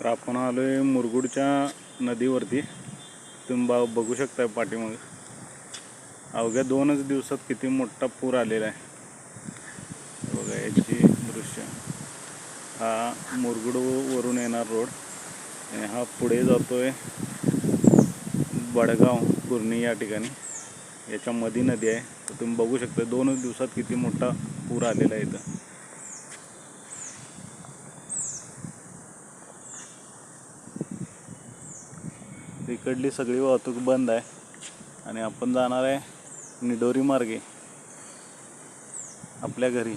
तर आपण आलो आहे मुरगुडच्या नदीवरती. तुम्ही बा बघू शकताय पाठीमागे. अवघ्या दोनच दिवसात किती मोठा पूर आलेला आहे. बघा याची दृश्य. हा मुरगुडवरून येणार रोड. आणि हा पुढे जातो आहे बडगाव कुर्णी या ठिकाणी. याच्यामध्ये नदी आहे. तर तुम्ही बघू शकता दोनच दिवसात किती मोठा पूर आलेला आहे इथं. इकडली सगळी वाहतूक बंद आहे. आणि आपण जाणार आहे निडोरी मार्गे. आपल्या घरी.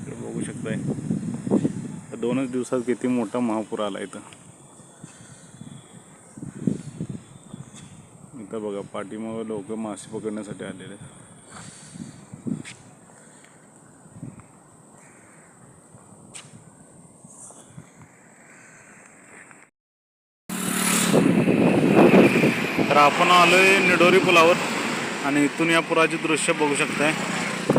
इकडे बघू शकताय. दोनच दिवसात किती मोठा महापूर आला इथं. इथं बघा पाठीमागं लोक मासे पकडण्यासाठी आलेले आहेत. तर आपण आहे निडोरी पुलावर आणि इथून या पुराचे दृश्य बघू शकताय.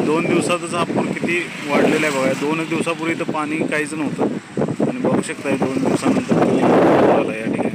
दोन दिवसातच हा पूर किती वाढलेला आहे बघा. दोन दिवसापूर्वी इथं पाणी काहीच नव्हतं. आणि बघू शकताय दोन दिवसानंतर या ठिकाणी